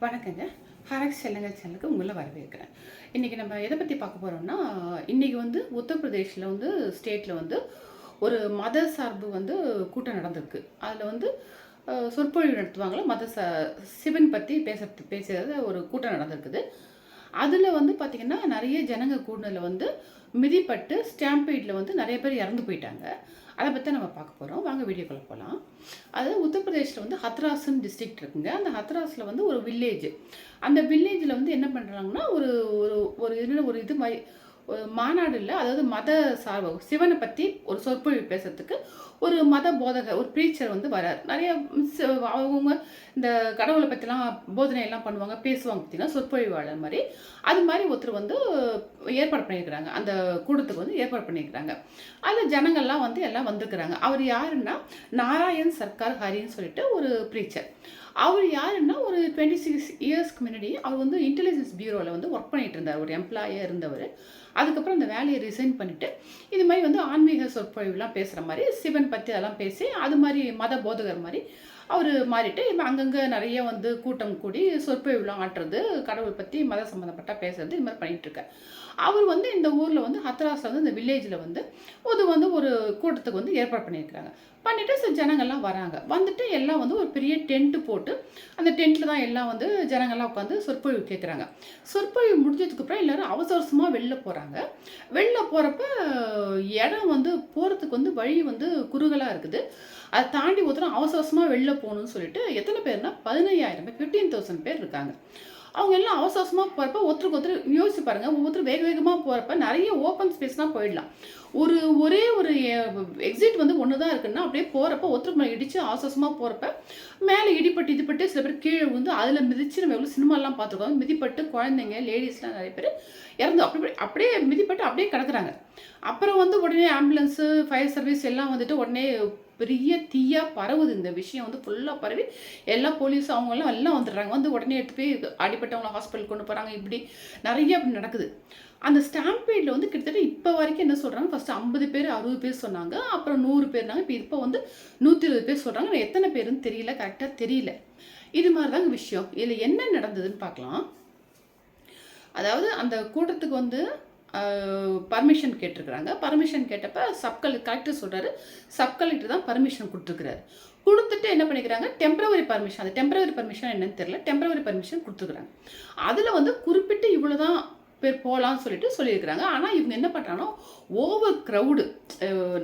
வணக்கங்க. ஹரக் செல்லுங்கள் சேனலுக்கு உங்களை வரவேற்கிறேன். இன்றைக்கி நம்ம எதை பற்றி பார்க்க போகிறோம்னா இன்றைக்கி வந்து உத்தரப்பிரதேஷில் வந்து ஸ்டேட்டில் வந்து ஒரு மத சார்பு வந்து கூட்டம் நடந்திருக்கு. அதில் வந்து சொற்பொழிவு நடத்துவாங்களோ மத ச சிவன் பற்றி பேச பேசுகிறது ஒரு கூட்டம் நடந்திருக்குது. அதில் வந்து பார்த்திங்கன்னா நிறைய ஜனங்க கூடுதலில் வந்து மிதிப்பட்டு ஸ்டாம்பீடில் வந்து நிறைய பேர் இறந்து போயிட்டாங்க. அதை பற்றி நம்ம பார்க்க போகிறோம் வாங்க வீடியோக்குள்ளே போகலாம் அது உத்தரப்பிரதேசில் வந்து ஹத்ராஸ்ன்னு டிஸ்ட்ரிக்ட் இருக்குங்க. அந்த ஹத்ராஸில் வந்து ஒரு வில்லேஜ் அந்த வில்லேஜில் வந்து என்ன பண்ணுறாங்கன்னா ஒரு ஒரு ஒரு இது ஒரு இது மாதிரி மாநாடு இல்லை அதாவது மத சார்பு சிவனை பற்றி ஒரு சொற்பொழிவு பேசுறதுக்கு ஒரு மத போதகர் ஒரு ப்ரீச்சர் வந்து வரார் நிறைய அவங்கவுங்க இந்த கடவுளை பற்றிலாம் போதனையெல்லாம் பண்ணுவாங்க பேசுவாங்க பார்த்தீங்கன்னா சொற்பொழிவாளர் மாதிரி. அது மாதிரி ஒருத்தர் வந்து ஏற்பாடு பண்ணியிருக்கிறாங்க. அந்த கூட்டத்துக்கு வந்து ஏற்பாடு பண்ணியிருக்கிறாங்க. அதில் ஜனங்கள்லாம் வந்து எல்லாம் வந்திருக்கிறாங்க. அவர் யாருன்னா நாராயண் சர்க்கார் ஹரின்னு சொல்லிட்டு ஒரு ப்ரீச்சர் அவர் யாருன்னா ஒரு டுவெண்ட்டி சிக்ஸ் இயர்ஸ்க்கு முன்னாடி அவர் வந்து இன்டெலிஜென்ஸ் பியூரோவில் வந்து ஒர்க் பண்ணிட்டு இருந்தார் ஒரு எம்ப்ளாயாக இருந்தவர். அதுக்கப்புறம் அந்த வேலையை ரிசைன் பண்ணிவிட்டு இது மாதிரி வந்து ஆன்மீக சொற்பொழிவுலாம் பேசுகிற மாதிரி சிவன் பற்றி அதெல்லாம் பேசி அது மாதிரி மத போதகர் மாதிரி அவர் மாறிட்டு இப்போ அங்கங்கே நிறைய வந்து கூட்டம் கூடி சொற்பொழிவுலாம் ஆட்டுறது கடவுள் பற்றி மத சம்மந்தப்பட்ட பேசுறது இது மாதிரி பண்ணிட்டு அவர் வந்து இந்த ஊரில் வந்து ஹத்ராஸில் வந்து இந்த வில்லேஜில் வந்து இது வந்து ஒரு கூட்டத்துக்கு வந்து ஏற்பாடு பண்ணியிருக்கிறாங்க. பண்ணிவிட்டு சில ஜனங்கள்லாம் வராங்க. வந்துட்டு எல்லாம் வந்து ஒரு பெரிய டென்ட்டு போட்டு அந்த டென்ட்டில் தான் எல்லாம் வந்து ஜனங்கள்லாம் உட்காந்து சொற்பொழிவு கேட்குறாங்க. சொற்பொழிவு முடிஞ்சதுக்கு அப்புறம் எல்லோரும் அவசர அவசரமாக வெளில போகிறாங்க வெளில போகிறப்ப இடம் வந்து போகிறதுக்கு வந்து வழி வந்து குறுகலாக இருக்குது. அதை தாண்டி ஒருத்தர் அவசர அவசரமாக வெளில போகணும்னு சொல்லிட்டு எத்தனை பேர்னா பதினையாயிரம் பேர் ஃபிஃப்டீன் தௌசண்ட் பேர் இருக்காங்க. அவங்க எல்லாம் அவசர அவசரமாக போகிறப்ப ஒருத்தருக்கு ஒருத்தர் யோசிச்சு பாருங்க. ஒவ்வொருத்தர் வேக வேகமாக போகிறப்ப நிறைய ஓப்பன் ஸ்பேஸ்னால் போயிடலாம். ஒரு ஒரே ஒரு எக்ஸிட் வந்து ஒன்று தான் இருக்குன்னா அப்படியே போகிறப்ப ஒருத்தருக்கு மேலே இடித்து அவசரமாக போகிறப்ப மேலே இடிப்பட்டு இதுப்பட்டு சில பேர் கீழே வந்து அதில் மிதிச்சு நம்ம எவ்வளோ சினிமாலாம் பார்த்துருக்கோம். மிதிப்பட்டு குழந்தைங்க லேடிஸ்லாம் நிறைய பேர் இறந்து அப்படி அப்படியே மிதிப்பட்டு அப்படியே கிடக்குறாங்க. அப்புறம் வந்து உடனே ஆம்புலன்ஸு ஃபயர் சர்வீஸ் எல்லாம் வந்துட்டு உடனே பெரிய தீயா பரவுது இந்த விஷயம் வந்து ஃபுல்லாக பரவி எல்லா போலீஸ் அவங்க எல்லாம் எல்லாம் வந்துடுறாங்க. வந்து உடனே எடுத்து போய் அடிப்பட்டவங்கள ஹாஸ்பிட்டல் கொண்டு போகிறாங்க இப்படி நிறைய அப்படி நடக்குது. அந்த ஸ்டாம்பேடில் வந்து கிட்டத்தட்ட இப்போ வரைக்கும் என்ன சொல்கிறாங்க ஃபஸ்ட்டு ஐம்பது பேர் அறுபது பேர் சொன்னாங்க. அப்புறம் நூறு பேர்னாங்க இப்போ இப்போ வந்து நூற்றி இருபது பேர் சொல்கிறாங்க எத்தனை பேருன்னு தெரியல. கரெக்டாக தெரியல. இது மாதிரி தாங்க விஷயம். இதில் என்ன நடந்ததுன்னு பார்க்கலாம். அதாவது அந்த கூட்டத்துக்கு வந்து பர்மிஷன் கேட்டிருக்கிறாங்க. பர்மிஷன் கேட்டப்ப சப் கலெக்டர் கலெக்டர் சொல்கிறாரு சப் கலெக்டர் தான் பர்மிஷன் கொடுத்துருக்குறாரு. கொடுத்துட்டு என்ன பண்ணிக்கிறாங்க? டெம்பரவரி பர்மிஷன் அந்த டெம்பரவரி பர்மிஷன் என்னன்னு தெரியல. டெம்பரவரி பர்மிஷன் கொடுத்துருக்குறாங்க. அதில் வந்து குறிப்பிட்டு இவ்வளோ தான் பேர் போகலான்னு சொல்லிட்டு சொல்லியிருக்கிறாங்க. ஆனால் இவங்க என்ன பண்ணுறாங்கன்னா ஓவர் க்ரௌடு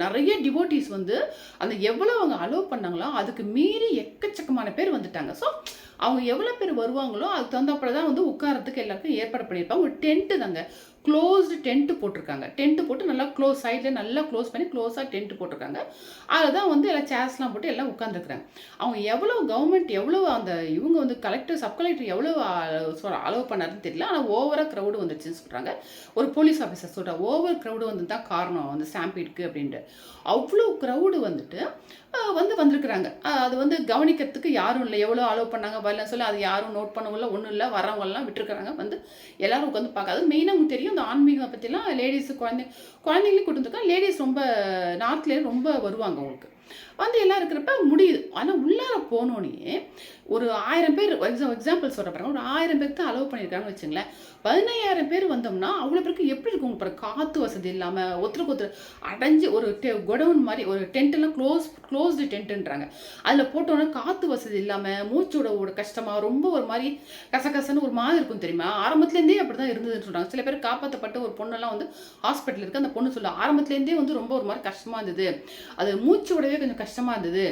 நிறைய டிவோட்டிஸ் வந்து அந்த எவ்வளோ அவங்க அலோவ் பண்ணாங்களோ அதுக்கு மீறி எக்கச்சக்கமான பேர் வந்துட்டாங்க. ஸோ அவங்க எவ்வளோ பேர் வருவாங்களோ அதுக்கு தகுந்தப்பட தான் வந்து உட்காரத்துக்கு எல்லாருக்கும் ஏற்பாடு பண்ணியிருப்பாங்க. ஒரு டென்ட்டு தாங்க. க்ளோஸ்டு டென்ட்டு போட்டிருக்காங்க. டென்ட்டு போட்டு நல்லா க்ளோஸ் சைடில் நல்லா க்ளோஸ் பண்ணி க்ளோஸாக டென்ட்டு போட்டிருக்காங்க. அதில் தான் வந்து எல்லாம் சேர்ஸ்லாம் போட்டு எல்லாம் உட்காந்துருக்குறாங்க அவங்க எவ்வளோ கவர்மெண்ட் எவ்வளோ அந்த இவங்க வந்து கலெக்டர் சப் கலெக்டர் எவ்வளோ அலோவ் பண்ணாருன்னு தெரியல. ஆனால் ஓவராக க்ரௌடு வந்துருச்சுன்னு சொல்கிறாங்க ஒரு போலீஸ் ஆஃபீஸர் சொல்கிற ஓவர் க்ரௌடு வந்து தான் காரணம் அந்த ஸ்டாம்பீடுக்கு அப்படின்ட்டு. அவ்வளோ க்ரௌடு வந்துட்டு வந்து வந்திருக்கிறாங்க. அது வந்து கவனிக்கிறதுக்கு யாரும் இல்லை. எவ்வளோ அலோவ் பண்ணாங்க? மொபைல்லாம் சொல்லி அது யாரும் நோட் பண்ணவும் ஒன்றும் இல்லை வரவங்கெல்லாம் விட்டுருக்காங்க வந்து எல்லாரும் உட்காந்து பார்க்காது. மெயினாக உங்களுக்கு தெரியும் இந்த ஆன்மீகம் பற்றிலாம் லேடிஸ் குழந்தை குழந்தைங்களும் கூட்டு லேடிஸ் ரொம்ப நார்த்லேயே ரொம்ப வருவாங்க உங்களுக்கு. வந்து எல்லாம் இருக்கிறப்ப முடியுது. ஆனால் உள்ளார போனோடனே ஒரு ஆயிரம் பேர் எக்ஸாம் எக்ஸாம்பிள் சொல்கிற பாருங்க. ஒரு ஆயிரம் பேருக்கு தான் அலோவ் பண்ணியிருக்காங்கன்னு வச்சுங்களேன். பதினையாயிரம் பேர் வந்தோம்னா அவ்வளோ பேருக்கு எப்படி இருக்கும்? பாருங்க காற்று வசதி இல்லாமல் ஒருத்தருக்கு ஒருத்தர் அடைஞ்சு ஒரு டெ குடவுன் மாதிரி ஒரு டென்ட்டெல்லாம் க்ளோஸ் க்ளோஸ்டு டென்ட்டுன்றாங்க அதில் போட்டோன்னே காற்று வசதி இல்லாமல் மூச்சோட ஒரு கஷ்டமாக ரொம்ப ஒரு மாதிரி கசகசன்னு ஒரு மாதிரி இருக்கும் தெரியுமா? ஆரம்பத்துலேருந்தே அப்படி தான் இருந்ததுன்னு சொல்கிறாங்க சில பேர் காப்பாற்றப்பட்ட ஒரு பொண்ணெல்லாம் வந்து ஹாஸ்பிட்டல் இருக்குது அந்த பொண்ணு சொல்ல ஆரம்பத்துலேருந்தே வந்து ரொம்ப ஒரு மாதிரி கஷ்டமாக இருந்தது. அது மூச்சு விடவே கொஞ்சம் கஷ்டமாக இருந்தது.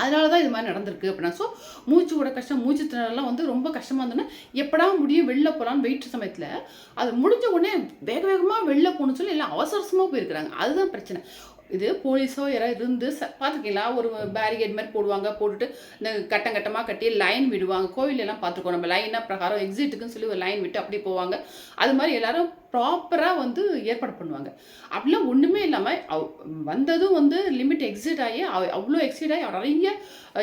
அதனால தான் இது மாதிரி நடந்திருக்கு அப்படின்னா ஸோ மூச்சு விட கஷ்டம் மூச்சு திணறலாம் வந்து ரொம்ப கஷ்டமாக இருந்தோன்னா எப்படா முடியும் வெளில போகலான்னு வெயிட் சமயத்தில் அது முடிஞ்ச உடனே வேக வேகமாக வெளில போகணும்னு சொல்லி எல்லாம் அவசரமாக போயிருக்கிறாங்க. அதுதான் பிரச்சனை. இது போலீஸோ யாராவது இருந்து ச பார்த்துக்கீங்களா ஒரு பேரிகேட் மாதிரி போடுவாங்க போட்டுட்டு இந்த கட்டம் கட்டமாக கட்டி லைன் விடுவாங்க. கோவிலெல்லாம் பார்த்துருக்கோம். நம்ம லைனாக பிரகாரம் எக்ஸிட்டுக்குன்னு சொல்லி ஒரு லைன் விட்டு அப்படி போவாங்க. அது மாதிரி எல்லாரும் ப்ராப்பராக வந்து ஏற்பாடு பண்ணுவாங்க. அப்படிலாம் ஒன்றுமே இல்லாமல் அவ் வந்ததும் வந்து லிமிட் எக்ஸிட் ஆகி அவ்வளோ எக்ஸிட் ஆகி நிறைய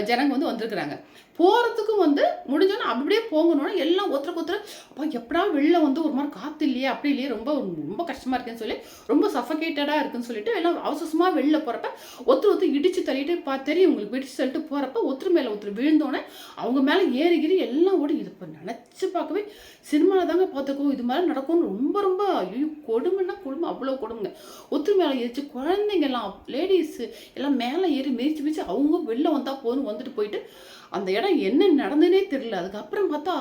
ஜனங்க வந்து வந்திருக்கிறாங்க. போகிறதுக்கும் வந்து முடிஞ்சோன்னா அப்படியே போகணும்னா எல்லாம் ஒருத்தருக்கு ஒருத்தர் அப்பா எப்படா வெளில வந்து ஒரு மாதிரி காற்று இல்லையே அப்படி இல்லையே ரொம்ப ரொம்ப கஷ்டமாக இருக்குன்னு சொல்லி ரொம்ப சஃபகேட்டடாக இருக்குன்னு சொல்லிட்டு எல்லாம் அவசரமாக வெளில போகிறப்ப ஒருத்தர் ஒருத்தர் இடித்து தள்ளிட்டு பா தெரியும் உங்களுக்கு இடிச்சு தள்ளிட்டு போகிறப்ப ஒருத்தர் மேலே ஒருத்தர் விழுந்தோடனே அவங்க மேலே ஏறிகிரி எல்லாம் ஓடி இது இப்போ நினச்சி பார்க்கவே சினிமாவில் தாங்க பார்த்துக்கோ இது மாதிரி நடக்கும்னு ரொம்ப ரொம்ப ஐயோ கொடுமைன்னா கொடுமை அவ்வளோ கொடுமைங்க. ஒருத்தர் மேலே ஏறிச்சு. குழந்தைங்க எல்லாம் லேடிஸு எல்லாம் மேலே ஏறி மிதிச்சு மிதிச்சு அவங்க வெளில வந்தால் போதும் வந்துட்டு போயிட்டு அந்த இடம் என்ன நடந்ததுனே தெரில அதுக்கப்புறம் பார்த்தா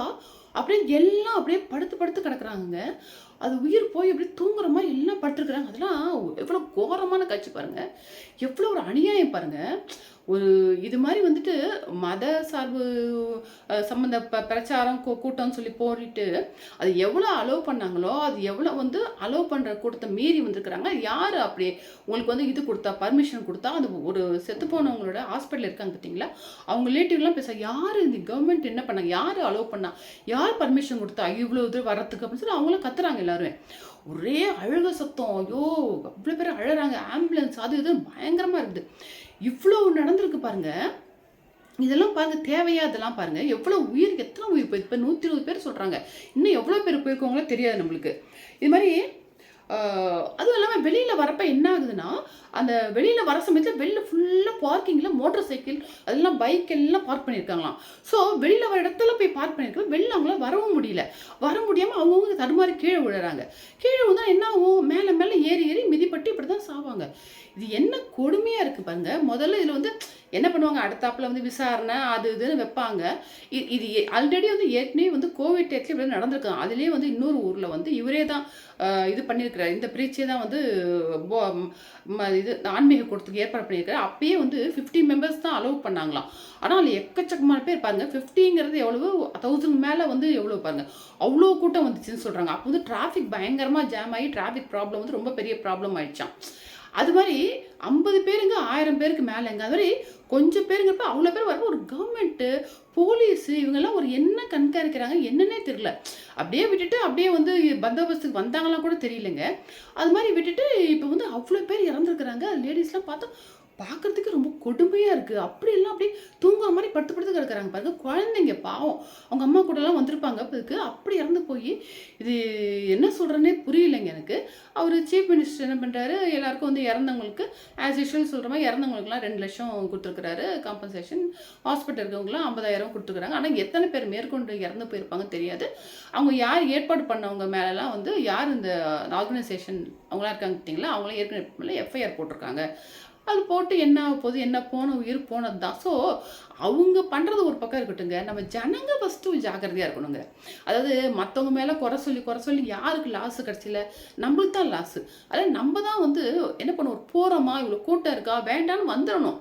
அப்படியே எல்லாம் அப்படியே படுத்து படுத்து கிடக்குறாங்க அது உயிர் போய் அப்படியே தூங்குற மாதிரி எல்லாம் பட்டிருக்கிறாங்க அதெல்லாம் எவ்வளோ கோரமான காட்சி பாருங்கள் எவ்வளோ ஒரு அநியாயம் பாருங்கள் ஒரு இது மாதிரி வந்துட்டு மத சார்பு சம்மந்த ப பிரச்சாரம் கூட்டம்னு சொல்லி போட்டுட்டு அது எவ்வளோ அலோவ் பண்ணாங்களோ அது எவ்வளோ வந்து அலோவ் பண்ணுற கூட்டத்தை மீறி வந்திருக்கிறாங்க. யார் அப்படி? உங்களுக்கு வந்து இது கொடுத்தா பர்மிஷன் கொடுத்தா அது ஒரு செத்து போனவங்களோட ஹாஸ்பிட்டல் இருக்காங்க பார்த்தீங்களா? அவங்க ரிலேட்டிவ்லாம் பேச யார் இந்த கவர்மெண்ட் என்ன பண்ணாங்க யார் அலோவ் பண்ணா? யார் பர்மிஷன் கொடுத்தா? இவ்வளோ இது வரத்துக்கு அப்படின்னு சொல்லி அவங்களும் கத்துறாங்க எல்லாருமே. ஒரே அழுக சத்தம். ஐயோ அவ்வளோ பேர் அழகிறாங்க ஆம்புலன்ஸ். அது இது பயங்கரமாக இருக்குது. இவ்வளோ நடந்திருக்கு பாருங்க. இதெல்லாம் பாருங்க தேவையா இதெல்லாம் பாருங்க. எவ்வளோ உயிர் எத்தனை உயிர் போயிருக்கு? இப்போ நூற்றி இருபது பேர் சொல்கிறாங்க இன்னும் எவ்வளோ பேர் போயிருக்கவங்களோ தெரியாது நம்மளுக்கு. இது மாதிரி அதுவும் இல்லாமல் வெளியில் வரப்போ என்ன ஆகுதுன்னா அந்த வெளியில் வர சமயத்தில் வெளியில் ஃபுல்லாக பார்க்கிங்கில் மோட்டர் சைக்கிள் அதெல்லாம் பைக் எல்லாம் பார்க் பண்ணியிருக்காங்களாம் ஸோ வெளியில் வர இடத்துல போய் பார்க் பண்ணியிருக்கோம் வெளில அவங்களால வரவும் முடியல. வர முடியாமல் அவங்கவுங்க தடுமாறி கீழே விழுறாங்க. கீழே விழுந்தா என்ன ஆகும்? மேலே மேலே ஏறி ஏறி மிதிப்பட்டு இப்படி தான் சாவாங்க. இது என்ன கொடுமையாக இருக்குது பாருங்க. முதல்ல இதில் வந்து என்ன பண்ணுவாங்க? அடுத்தாப்புல வந்து விசாரணை அது இதுன்னு வைப்பாங்க. இது ஆல்ரெடி வந்து ஏற்கனவே வந்து கோவிட் டேட்ல இப்படி நடந்திருக்காங்க. அதுலேயே வந்து இன்னொரு ஊரில் வந்து இவரே தான் இது பண்ணியிருக்கிறார். இந்த பிரீச்சே தான் வந்து போ- இது ஆன்மீக கூட்டத்துக்கு ஏற்பாடு பண்ணியிருக்காரு. அப்பயே வந்து ஃபிஃப்டி மெம்பர்ஸ் தான் அலோவ் பண்ணாங்களாம். ஆனால் அதில் எக்கச்சக்கமான பேர் பாருங்கள் ஃபிஃப்டிங்கிறது எவ்வளவு தௌசண்ட் மேலே வந்து எவ்வளோ பாருங்கள் அவ்வளோ கூட்டம் வந்துச்சுன்னு சொல்கிறாங்க அப்போ வந்து டிராஃபிக் பயங்கரமாக ஜாம் ஆகி டிராஃபிக் ப்ராப்ளம் வந்து ரொம்ப பெரிய ப்ராப்ளம் ஆயிடுச்சான் அது மாதிரி ஐம்பது பேருங்க ஆயிரம் பேருக்கு மேலேங்க. அது மாதிரி கொஞ்சம் பேருங்கிறப்ப அவ்வளோ பேர் வரப்போ ஒரு கவர்மெண்ட்டு போலீஸு இவங்கெல்லாம் ஒரு என்ன கண்காணிக்கிறாங்க என்னன்னே தெரியல. அப்படியே விட்டுட்டு அப்படியே வந்து பந்தோபஸ்துக்கு வந்தாங்களாம் கூட தெரியலங்க. அது மாதிரி விட்டுட்டு இப்போ வந்து அவ்வளோ பேர் இறந்துருக்குறாங்க. லேடிஸ்லாம் பார்த்தா பார்க்குறதுக்கே ரொம்ப கொடுமையாக இருக்குது அப்படியெல்லாம் அப்படியே தூங்குற மாதிரி படுத்து படுத்து கிடக்குறாங்க பாருங்க. குழந்தைங்க பாவம். அவங்க அம்மா கூடலாம் வந்திருப்பாங்க அதுக்கு அப்படி இறந்து போய் இது என்ன சொல்கிறேன்னே புரியலைங்க எனக்கு. அவர் சீஃப் மினிஸ்டர் என்ன பண்ணுறாரு எல்லாருக்கும் வந்து இறந்தவங்களுக்கு ஆஸ் யூஷுவல் சொல்கிற மாதிரி இறந்தவங்களுக்குலாம் ரெண்டு லட்சம் கொடுத்துருக்குறாரு. காம்பன்சேஷன் ஹாஸ்பிட்டல் இருக்கவங்களாம் ஐம்பதாயிரம் கொடுத்துருக்குறாங்க. ஆனால் எத்தனை பேர் மேற்கொண்டு இறந்து போயிருப்பாங்க தெரியாது. அவங்க யார் ஏற்பாடு பண்ணவங்க மேலெலாம் வந்து யார் இந்த ஆர்கனைசேஷன் அவங்களாம் இருக்காங்க பார்த்தீங்களா அவங்களாம் ஏற்கனவே எஃப்ஐஆர் போட்டிருக்காங்க. அது போட்டு என்ன ஆக போகுது என்ன போன உயிர் போனது தான். ஸோ அவங்க பண்ணுறது ஒரு பக்கம் இருக்கட்டுங்க நம்ம ஜனங்க ஃபஸ்ட்டு ஜாக்கிரதையாக இருக்கணுங்க அதாவது மற்றவங்க மேலே குறை சொல்லி குறை சொல்லி யாருக்கு லாஸு கிடச்சில? நம்மளுக்கு தான் லாஸு அதாவது நம்ம தான் வந்து என்ன பண்ணுவோம்? போகிறோமா இவ்வளோ கூட்டம் இருக்கா? வேண்டான்னு வந்துடணும்.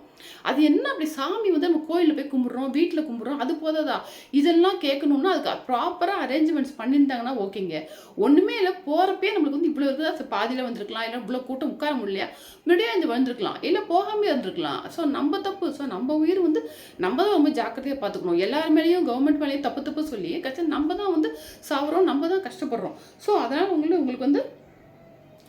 அது என்ன அப்படி சாமி வந்து நம்ம கோயிலில் போய் கும்பிட்றோம் வீட்டில் கும்பிட்றோம் அது போதாதா? இதெல்லாம் கேட்கணும்னா அதுக்கு ப்ராப்பராக அரேஞ்ச்மெண்ட்ஸ் பண்ணியிருந்தாங்கன்னா ஓகேங்க. ஒன்றுமே இல்லை போகிறப்பே நம்மளுக்கு வந்து இவ்வளோ இருக்குதா? பாதியில் வந்திருக்கலாம் இல்லை இவ்வளோ கூட்டம் உட்கார முடியலையா? முன்னாடியே இருந்து வந்திருக்கலாம் இல்லை போகாமே இருந்திருக்கலாம். ஸோ நம்ம தப்பு. ஸோ நம்ம உயிர் வந்து நம்ம தான் ரொம்ப ஜாக்கிரதையாக பார்த்துக்கணும். எல்லார் மேலேயும் கவர்மெண்ட் மேலேயும் தப்பு தப்பு சொல்லி கஷ்டம் நம்ம தான் வந்து சாவுறோம் நம்ம தான் கஷ்டப்படுறோம். ஸோ அதனால் உங்களுக்கு உங்களுக்கு வந்து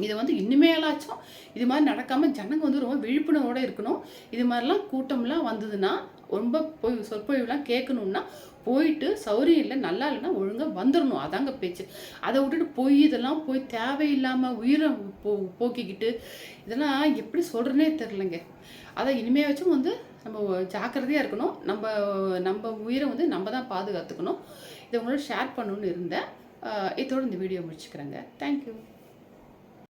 இதை வந்து இனிமேலாச்சும் இது மாதிரி நடக்காமல் ஜனங்க வந்து ரொம்ப விழிப்புணர்வோடு இருக்கணும். இது மாதிரிலாம் கூட்டம்லாம் வந்ததுன்னா ரொம்ப போய் சொற்பொழிவுலாம் கேட்கணுன்னா போயிட்டு சௌரியம் இல்லை நல்லா இல்லைன்னா ஒழுங்காக வந்துடணும் அதாங்க பேச்சு. அதை விட்டுட்டு போய் இதெல்லாம் போய் தேவையில்லாமல் உயிரை போ போக்கிக்கிட்டு இதெல்லாம் எப்படி சொல்கிறேனே தெரிலங்க அதை இனிமையாச்சும் வந்து நம்ம ஜாக்கிரதையாக இருக்கணும். நம்ம நம்ம உயிரை வந்து நம்ம தான் பாதுகாத்துக்கணும். இதை உங்களோட ஷேர் பண்ணணுன்னு இருந்தேன். இதோடு இதோட இந்த வீடியோ முடிச்சுக்கிறேங்க. தேங்க்யூ